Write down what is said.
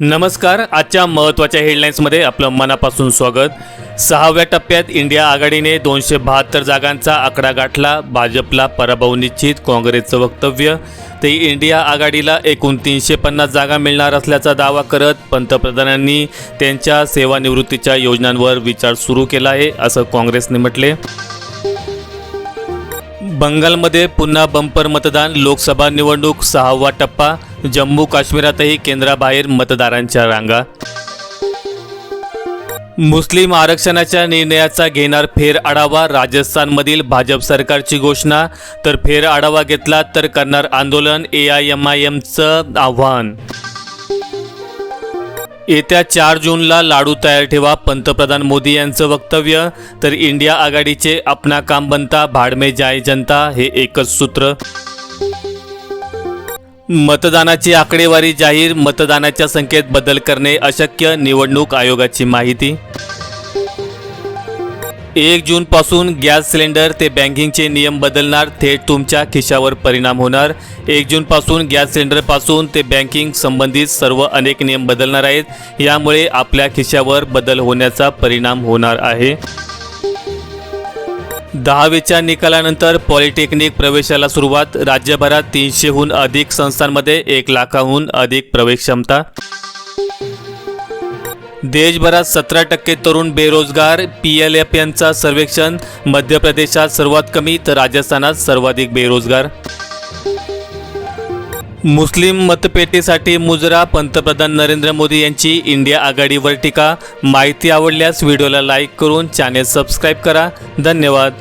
नमस्कार. आजच्या महत्त्वाच्या हेडलाईन्समध्ये आपलं मनापासून स्वागत. सहाव्या टप्प्यात इंडिया आघाडीने दोनशे बहात्तर जागांचा आकडा गाठला. भाजपला पराभव निश्चित काँग्रेसचं वक्तव्य. ते इंडिया आघाडीला एकूण तीनशे पन्नास जागा मिळणार असल्याचा दावा करत पंतप्रधानांनी त्यांच्या सेवानिवृत्तीच्या योजनांवर विचार सुरू केला आहे असं काँग्रेसने म्हटले. बंगालमध्ये पुन्हा बंपर मतदान लोकसभा निवडणूक सहावा टप्पा जम्मू काश्मीरातही केंद्राबाहेर मतदारांच्या रांगा. मुस्लिम आरक्षणाच्या निर्णयाचा घेणार फेर आढावा राजस्थानमधील भाजप सरकारची घोषणा. तर फेर आढावा घेतला तर करणार आंदोलन ए आय एम आय एमचं आव्हान. येत्या चार जूनला लाडू तयार ठेवा पंतप्रधान मोदी यांचं वक्तव्य. तर इंडिया आघाडीचे अपना काम बनता भाडमे जाय जनता हे एकच सूत्र. मतदानाची आकडेवारी जाहीर मतदानाच्या संख्येत बदल करणे अशक्य निवडणूक आयोगाची माहिती. एक जूनपासून गॅस सिलेंडर ते बँकिंगचे नियम बदलणार थेट तुमच्या खिशावर परिणाम होणार. एक जूनपासून गॅस सिलेंडरपासून ते बँकिंग संबंधित सर्व अनेक नियम बदलणार आहेत. यामुळे आपल्या खिशावर बदल होण्याचा परिणाम होणार आहे. दहावीच्या निकालानंतर पॉलिटेक्निक प्रवेशाला सुरुवात. राज्यभरात तीनशेहून अधिक संस्थांमध्ये एक लाखाहून अधिक प्रवेश क्षमता. देशभरात सतरा टक्के तरुण बेरोजगार पी एल एफ यांचा सर्वेक्षण मध्य प्रदेशात सर्वात कमी तर राजस्थानात सर्वाधिक बेरोजगार. मुस्लिम मतपेटीसाठी मुजरा पंतप्रधान नरेंद्र मोदी यांची इंडिया आघाडीवर टीका. माहिती आवडल्यास व्हिडिओला लाईक करून चॅनेल सबस्क्राईब करा. धन्यवाद.